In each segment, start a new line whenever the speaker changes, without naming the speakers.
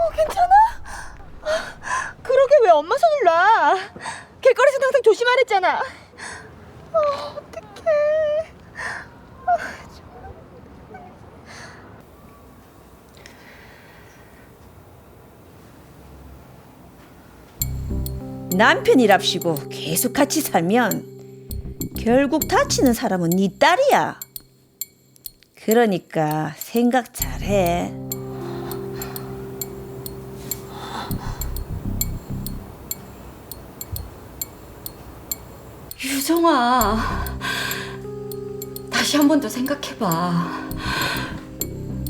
어, 괜찮아? 아, 그러게 왜 엄마 손을 놔? 길거리에서 항상 조심하랬잖아. 어, 어떡해.
남편이랍시고 계속 같이 살면 결국 다치는 사람은 네 딸이야. 그러니까 생각 잘해.
유정아, 다시 한 번 더 생각해봐.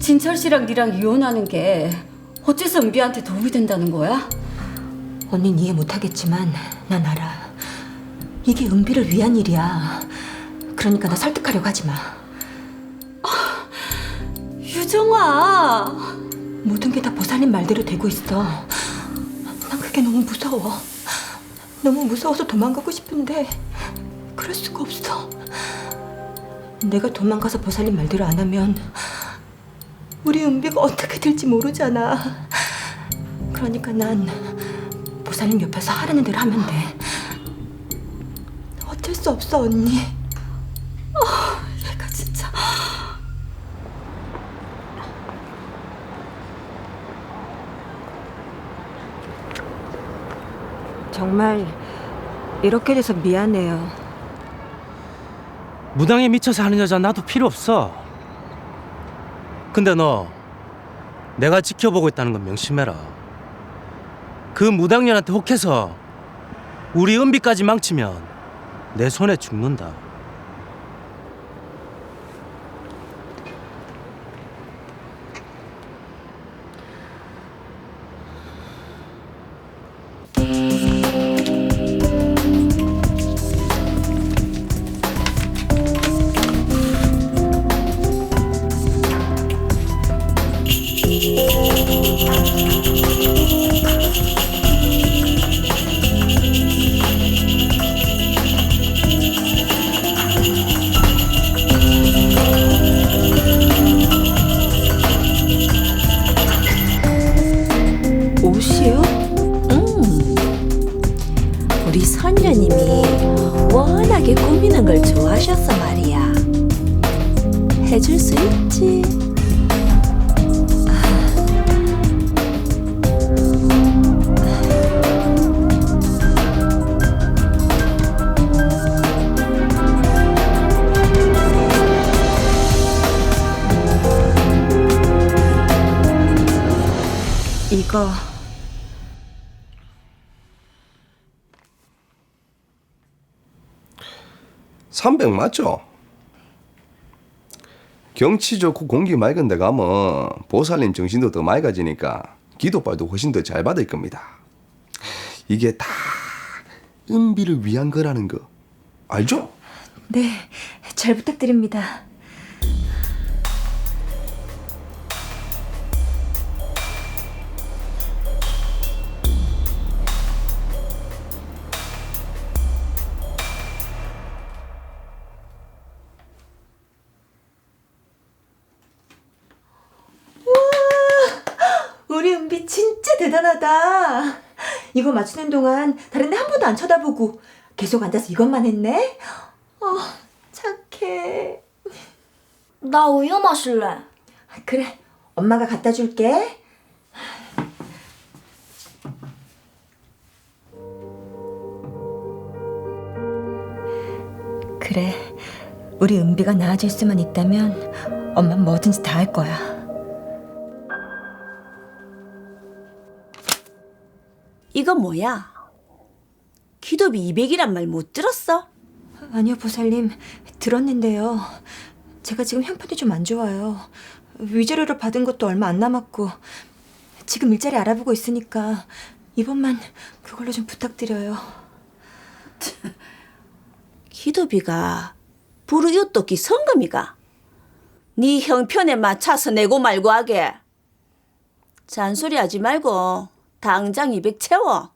진철 씨랑 니랑 이혼하는 게 어째서 은비한테 도움이 된다는 거야?
언닌 이해 못하겠지만 난 알아. 이게 은비를 위한 일이야. 그러니까 나 설득하려고 하지 마.
유정아,
모든 게 다 보살님 말대로 되고 있어. 난 그게 너무 무서워. 너무 무서워서 도망가고 싶은데 그럴 수가 없어. 내가 도망가서 보살님 말대로 안 하면 우리 은비가 어떻게 될지 모르잖아. 그러니까 난 보살님 옆에서 하라는 대로 하면 돼. 어쩔 수 없어 언니.
내가 진짜.
정말 이렇게 돼서 미안해요.
무당에 미쳐서 하는 여자 나도 필요 없어. 근데 너 내가 지켜보고 있다는 건 명심해라. 그 무당년한테 혹해서 우리 은비까지 망치면 내 손에 죽는다.
300 맞죠? 경치 좋고 공기 맑은 데 가면 보살님 정신도 더 맑아지니까 기도빨도 훨씬 더 잘 받을 겁니다. 이게 다 은비를 위한 거라는 거 알죠?
네, 잘 부탁드립니다. 이거 맞추는 동안 다른 데 한 번도 안 쳐다보고 계속 앉아서 이것만 했네. 어, 착해.
나 우유 마실래.
그래, 엄마가 갖다 줄게. 그래, 우리 은비가 나아질 수만 있다면 엄마 뭐든지 다 할 거야.
이거 뭐야? 기도비 200이란 말 못 들었어?
아니요, 보살님. 들었는데요. 제가 지금 형편이 좀 안 좋아요. 위자료를 받은 것도 얼마 안 남았고 지금 일자리 알아보고 있으니까 이번만 그걸로 좀 부탁드려요.
기도비가 부르유토끼 성금이가 네 형편에 맞춰서 내고 말고 하게 잔소리 하지 말고 당장 200 채워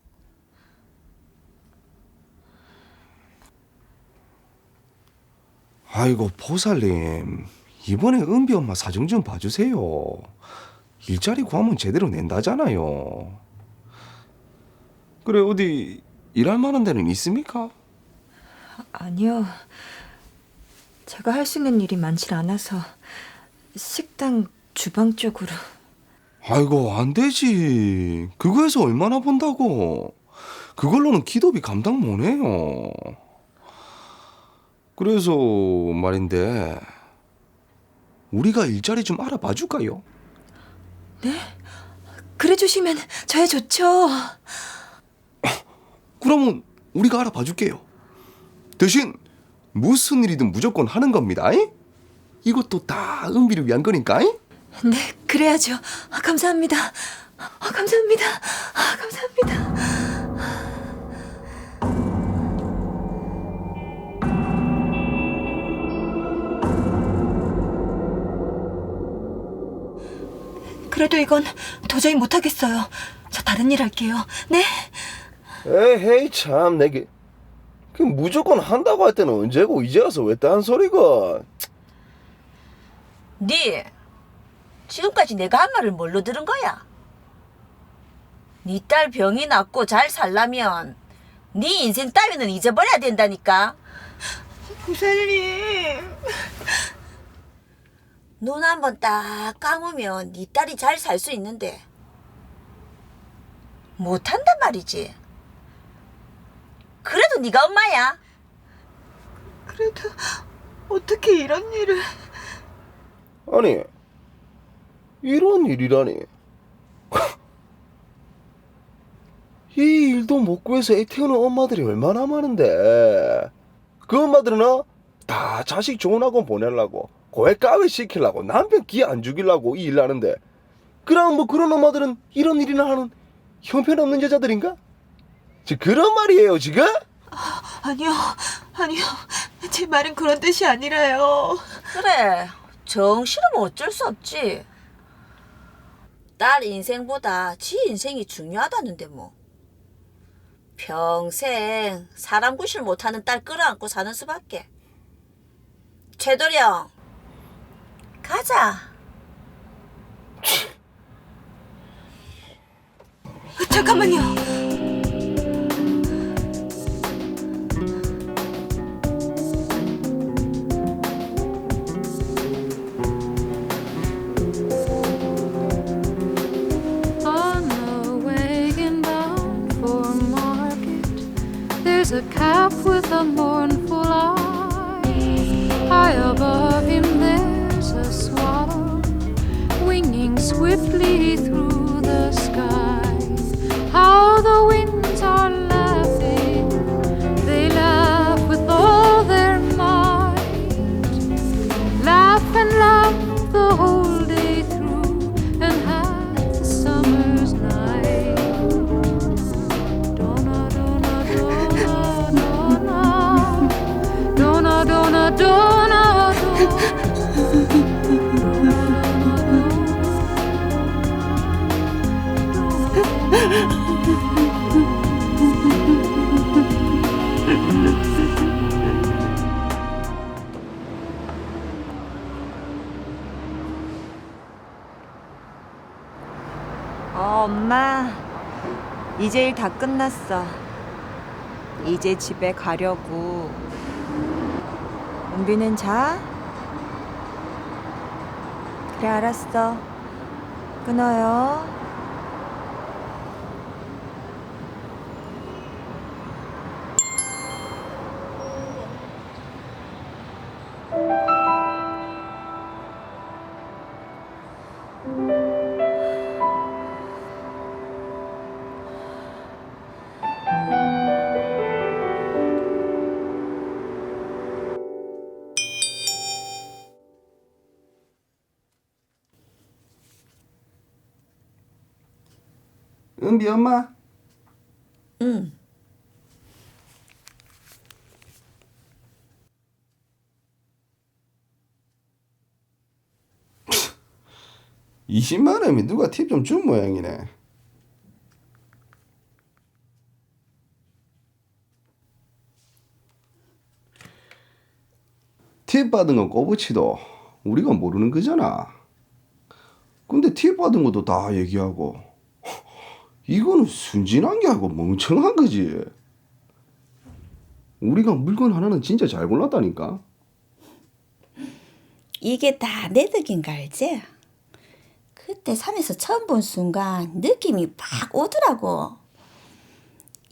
아이고 보살님 이번에 은비 엄마 사정 좀 봐주세요. 일자리 구하면 제대로 낸다잖아요. 그래 어디 일할 만한 데는 있습니까?
아니요. 제가 할 수 있는 일이 많지 않아서 식당 주방 쪽으로.
아이고 안 되지. 그거에서 얼마나 번다고. 그걸로는 기도비 감당 못 해요. 그래서 말인데 우리가 일자리 좀 알아봐 줄까요?
그래 주시면 저야 좋죠.
그러면 우리가 알아봐 줄게요. 대신 무슨 일이든 무조건 하는 겁니다. 이? 이것도 다 은비를 위한 거니까. 이?
네, 그래야죠. 아, 감사합니다. 아, 감사합니다. 아, 감사합니다. 그래도 이건 도저히 못하겠어요. 저 다른 일 할게요. 네?
에헤이 참 내게 그 무조건 한다고 할 때는 언제고 이제 와서 왜 딴 소리가
네 지금까지 내가 한 말을 뭘로 들은 거야? 네 딸 병이 낫고 잘 살라면 네 인생 따위는 잊어버려야 된다니까.
보살님.
눈 한 번 딱 감으면 네 딸이 잘 살 수 있는데 못한단 말이지. 그래도 네가 엄마야.
그래도 어떻게 이런 일을...
아니 이런 일이라니 이 일도 못 구해서 애 태우는 엄마들이 얼마나 많은데 그 엄마들은 어? 다 자식 좋은 학원 보내려고 고액 가외 시키려고 남편 기 안 죽이려고 이 일 하는데 그럼 뭐 그런 엄마들은 이런 일이나 하는 형편없는 여자들인가? 지금 그런 말이에요 지금?
아니요, 아니요. 제 말은 그런 뜻이 아니라요.
그래 정 싫으면 어쩔 수 없지. 딸 인생보다 지 인생이 중요하다는데 뭐. 평생 사람 구실 못하는 딸 끌어안고 사는 수밖에. 최도령 가자.
잠깐만요.
A calf with a mournful eye. High above him, there's a swallow winging swiftly through the sky. How the winds are laughing! They laugh with all their might. Laugh and laugh the whole
이제 일 다 끝났어. 이제 집에 가려고. 은비는 자? 그래, 알았어. 끊어요.
은비 엄마.
응.
20만 원이면 누가 팁 좀 준 모양이네. 팁 받은 건 꼬부치도 우리가 모르는 거잖아. 근데 팁 받은 것도 다 얘기하고 이거는 순진한 게 아니고 멍청한 거지. 우리가 물건 하나는 진짜 잘 골랐다니까.
이게 다 내 덕인 거 알지? 그때 산에서 처음 본 순간 느낌이 팍 오더라고.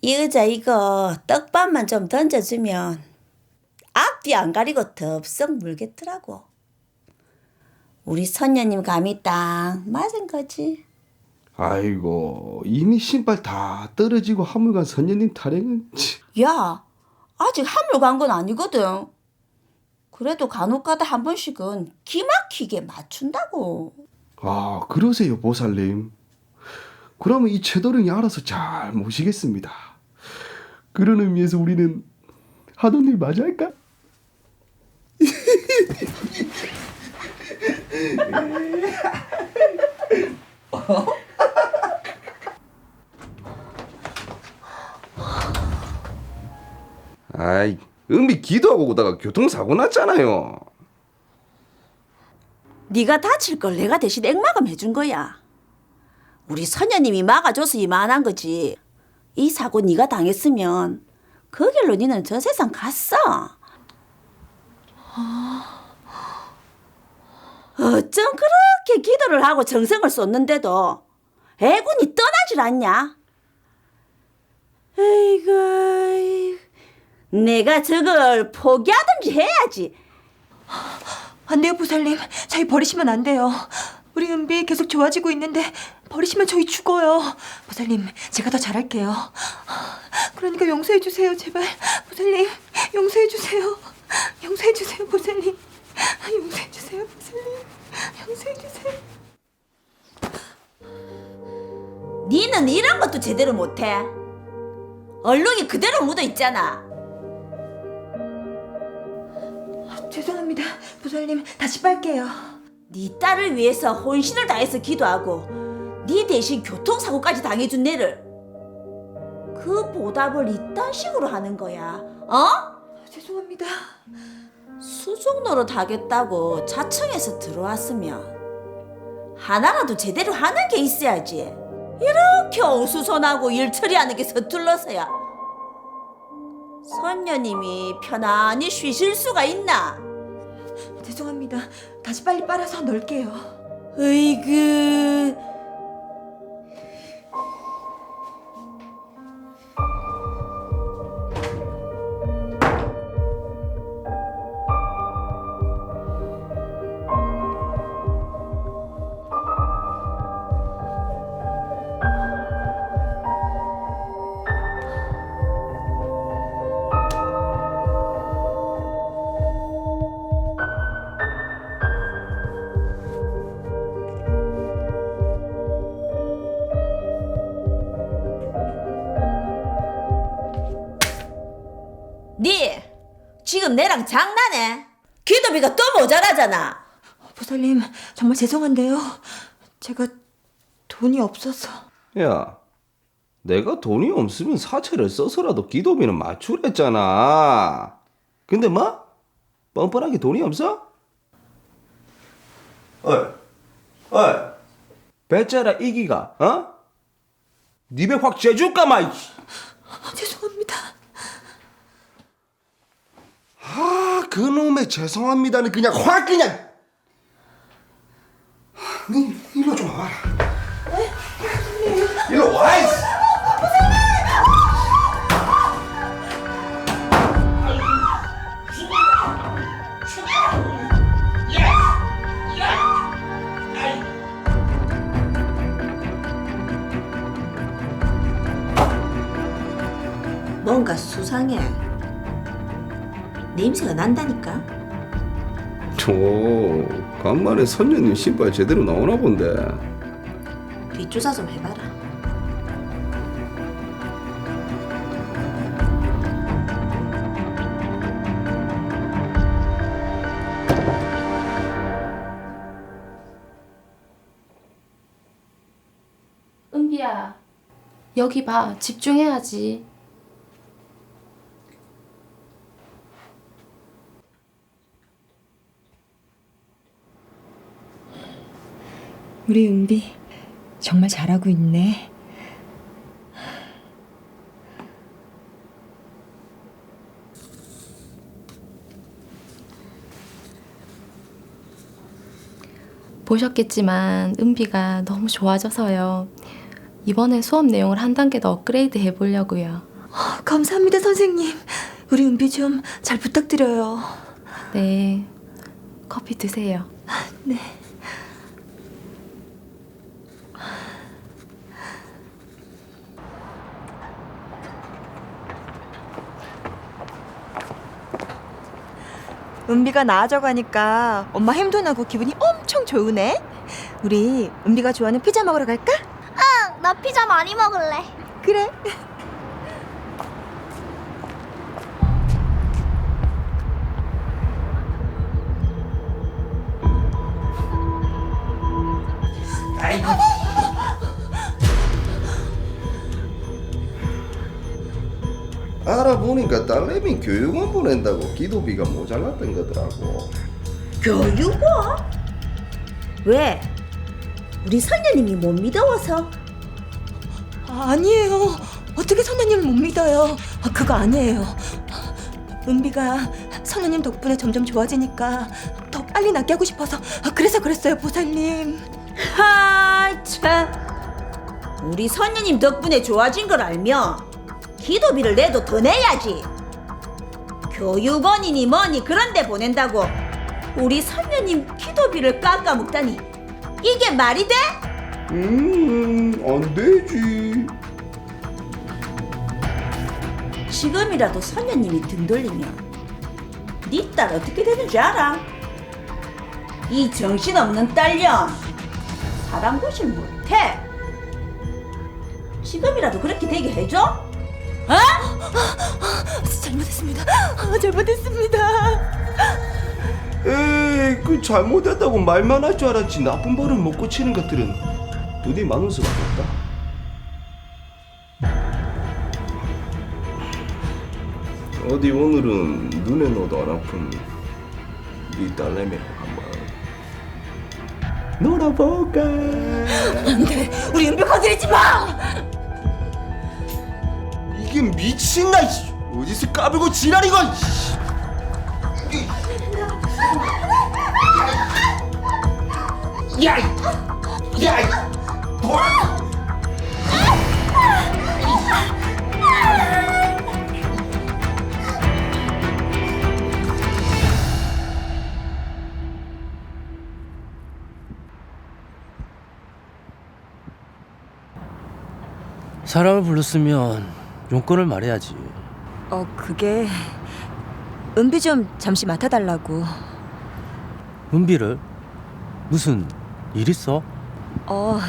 이 의자 이거 떡밥만 좀 던져주면 앞뒤 안 가리고 덥석 물겠더라고. 우리 선녀님 감이 딱 맞은 거지.
아이고 이미 신발 다 떨어지고 하물간 선녀님 타령은 치.
야, 아직 한물 간건 아니거든. 그래도 간혹가다 한 번씩은 기막히게 맞춘다고.
아 그러세요 보살님. 그러면 이 채도령이 알아서 잘 모시겠습니다. 그런 의미에서 우리는 하던 일 마저 할까? 아이 은비 기도하고 오다가 교통사고 났잖아요.
네가 다칠 걸 내가 대신 액막음 해준 거야. 우리 선녀님이 막아줘서 이만한 거지. 이 사고 네가 당했으면 그 길로 니는 저 세상 갔어. 어쩜 그렇게 기도를 하고 정성을 쏟는데도 애군이 떠나질 않냐? 에이구. 내가 저걸 포기하든지 해야지.
안 돼요, 보살님. 저희 버리시면 안 돼요. 우리 은비 계속 좋아지고 있는데 버리시면 저희 죽어요. 보살님, 제가 더 잘할게요. 그러니까 용서해 주세요, 제발. 보살님, 용서해 주세요. 용서해 주세요, 보살님. 용서해 주세요, 보살님. 용서해 주세요.
니는 이런 것도 제대로 못해. 얼룩이 그대로 묻어 있잖아.
죄송합니다, 보살님. 다시 빨게요.
네 딸을 위해서 혼신을 다해서 기도하고 네 대신 교통사고까지 당해준 내를 그 보답을 이딴 식으로 하는 거야. 어?
죄송합니다.
수족 노릇 하겠다고 자청해서 들어왔으면 하나라도 제대로 하는 게 있어야지. 이렇게 어수선하고 일 처리하는 게 서툴러서야. 선녀님이 편안히 쉬실 수가 있나?
죄송합니다. 다시 빨리 빨아서 넣을게요.
으이그 내랑 장난해? 기도비가 또 모자라잖아.
보살님, 정말 죄송한데요. 제가 돈이 없어서.
야, 내가 돈이 없으면 사채를 써서라도 기도비는 맞추랬잖아. 근데 뭐? 뻔뻔하게 돈이 없어? 어이, 어이, 배짜라 이기가, 어? 니배확 재줄까 마. 이씨.
죄송합니다.
아, 그놈의 죄송합니다는 그냥 확 그냥. 하, 니 일로 좀 와라. 일로 와. 이씨.
뭔가 수상해. 냄새가 난다니까.
오, 간만에 선녀님 신발 제대로 나오나 본데.
뒷조사 좀 해봐라.
은비야, 여기 봐. 집중해야지.
우리 은비 정말 잘하고 있네.
보셨겠지만 은비가 너무 좋아져서요. 이번에 수업 내용을 한 단계 더 업그레이드 해보려고요.
감사합니다, 선생님. 우리 은비 좀 잘 부탁드려요.
네. 커피 드세요.
은비가 나아져 가니까 엄마 힘도 나고 기분이 엄청 좋으네. 우리 은비가 좋아하는 피자 먹으러 갈까?
응, 나 피자 많이 먹을래.
그래.
딸내미 교육원 보낸다고 기도비가 모자랐던 거더라고.
교육원? 왜? 우리 선녀님이 못 믿어워서?
아, 아니에요. 어떻게 선생님을 못 믿어요? 아, 그거 아니에요. 은비가 선생님 덕분에 점점 좋아지니까 더 빨리 낫게 하고 싶어서 아, 그래서 그랬어요, 보살님.
하, 참. 우리 선녀님 덕분에 좋아진 걸 알면 기도비를 내도 더 내야지. 교육원이니 뭐니 그런데 보낸다고 우리 선녀님 기도비를 깎아먹다니 이게 말이 돼?
음, 안 되지.
지금이라도 선녀님이 등 돌리면 네 딸 어떻게 되는지 알아? 이 정신없는 딸년 사람 구실 못해 지금이라도 그렇게 되게 해줘?
잘못했습니다. 아, 잘못했습니다.
에이, 그 잘못했다고 말만 할 줄 알았지. 나쁜 버릇 못 고치는 것들은 부디 많은 수밖에 없다. 어디 오늘은 눈에 넣어도 안 아픈 네 딸내미하고 한번 놀아볼까?
우리 은비 건드리지 마!
이게 미친나 이씨. 어디서 까불고 지랄이고 이씨. 야, 이- 야, 이- 뭐?
사람을 불렀으면 용건을 말해야지.
어, 그게 은비 좀 잠시 맡아달라고.
은비를 무슨 일 있어?
어,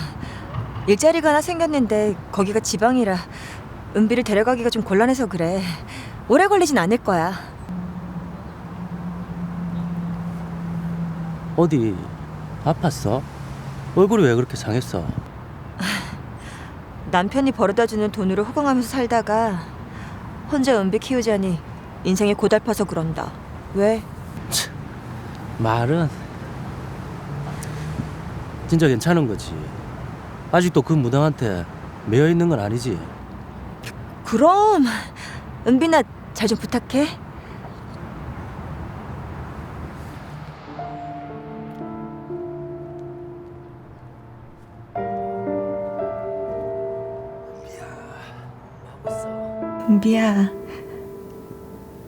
일자리가 하나 생겼는데 거기가 지방이라 은비를 데려가기가 좀 곤란해서 그래. 오래 걸리진 않을 거야.
어디 아팠어? 얼굴이 왜 그렇게 상했어?
남편이 벌어다주는 돈으로 호강하면서 살다가 혼자 은비 키우자니 인생이 고달파서 그런다. 왜?
말은 진짜 괜찮은 거지. 아직도 그 무당한테 매여 있는 건 아니지.
그럼 은비나 잘 좀 부탁해. 은비야,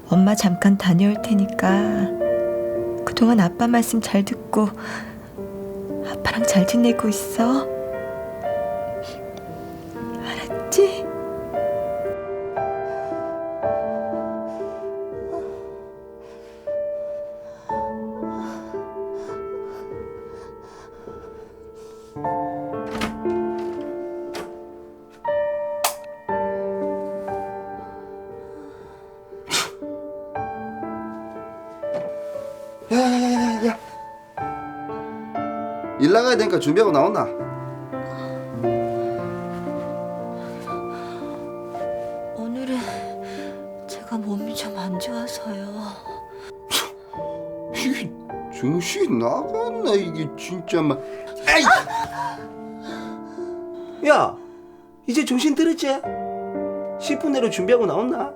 엄마 잠깐 다녀올 테니까 그동안 아빠 말씀 잘 듣고 아빠랑 잘 지내고 있어.
야야야야야. 일 나가야 되니까 준비하고 나온나.
오늘은 제가 몸이 좀 안 좋아서요.
이게 정신 나갔나 이게 진짜 막. 에이! 야, 이제 정신 들었지? 10분 내로 준비하고 나온나?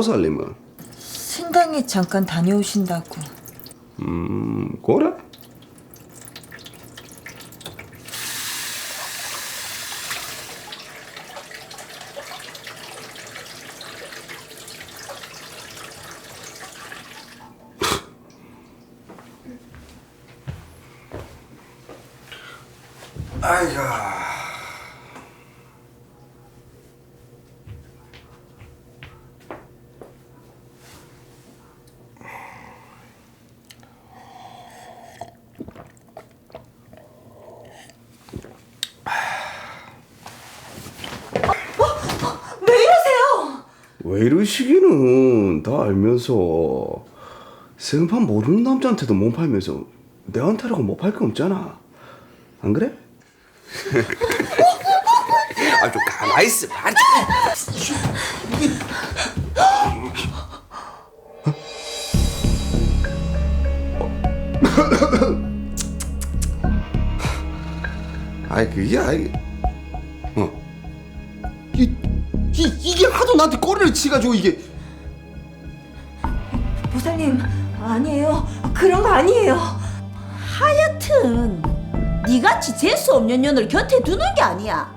보살님은?
신당에 잠깐 다녀오신다고.
음, 그래? 아이고. 이러시기는 다 알면서 생판 모르는 남자한테도 못 팔면서 내한테라고 못팔거 없잖아. 안 그래? 아 좀 가만히 있어. 말 아이 그게 아이. 어. 이, 이, 이게 하도 나한테 꼬리를 치가지고 이게
보살님 아니에요. 그런 거 아니에요.
하여튼 니같이 재수 없는 년을 곁에 두는 게 아니야.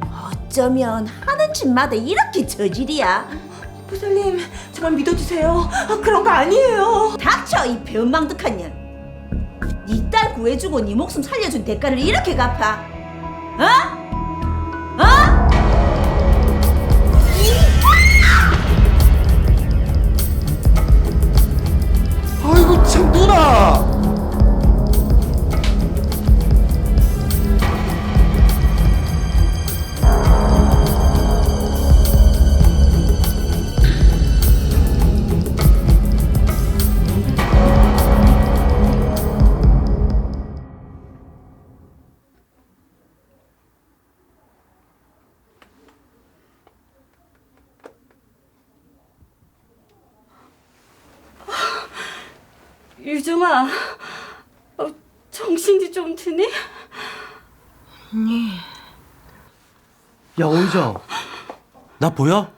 어쩌면 하는 짓마다 이렇게 저질이야.
보살님 정말 믿어주세요. 아, 그런 거 아니에요.
닥쳐 이 변망득한 년. 니딸 구해주고 니 목숨 살려준 대가를 이렇게 갚아. 어?
유정아, 어, 정신이 좀 드니?
야 오희정 나 보여?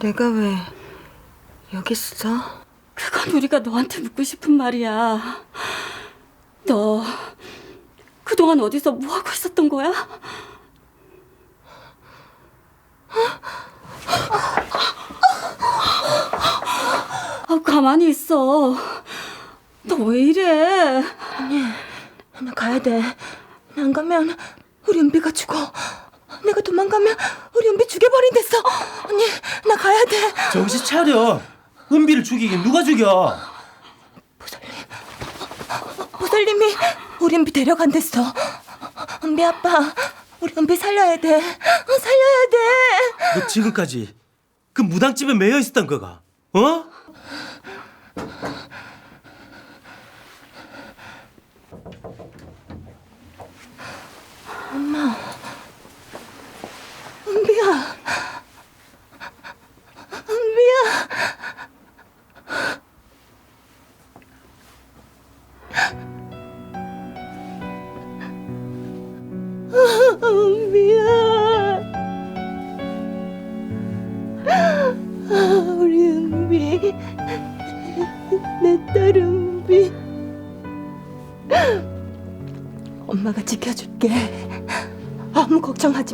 내가 왜 여기 있어?
그건 우리가 너한테 묻고 싶은 말이야. 너 그동안 어디서 뭐 하고 있었던 거야? 아, 가만히 있어. 너 왜 이래?
나 가야 돼. 안 가면 우리 은비가 죽어. 내가 도망가면 우리 은비 죽여버린댔어. 언니, 나 가야 돼.
정신 차려 은비를 죽이긴 누가 죽여
보살님이 우리 은비 데려간댔어. 은비 아빠, 우리 은비 살려야 돼. 어, 살려야 돼.
너 지금까지 그 무당집에 매여 있었던 거가 어?
은비야. 은비야.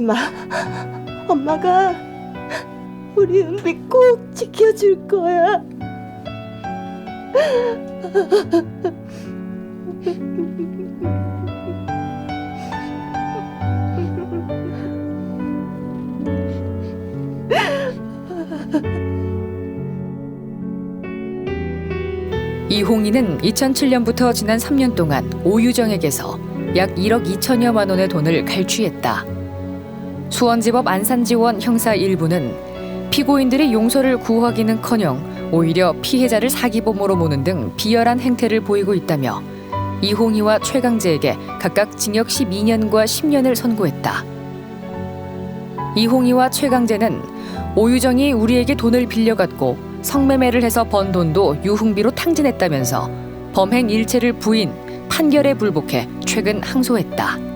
마. 엄마가 우리 은비 꼭 지켜줄 거야.
이홍이는 2007년부터 지난 3년 동안 오유정에게서 약 1억 2천여만 원의 돈을 갈취했다. 수원지법 안산지원 형사 1부는 피고인들의 용서를 구하기는커녕 오히려 피해자를 사기범으로 모는 등 비열한 행태를 보이고 있다며 이홍이와 최강재에게 각각 징역 12년과 10년을 선고했다. 이홍이와 최강재는 오유정이 우리에게 돈을 빌려갔고 성매매를 해서 번 돈도 유흥비로 탕진했다면서 범행 일체를 부인 판결에 불복해 최근 항소했다.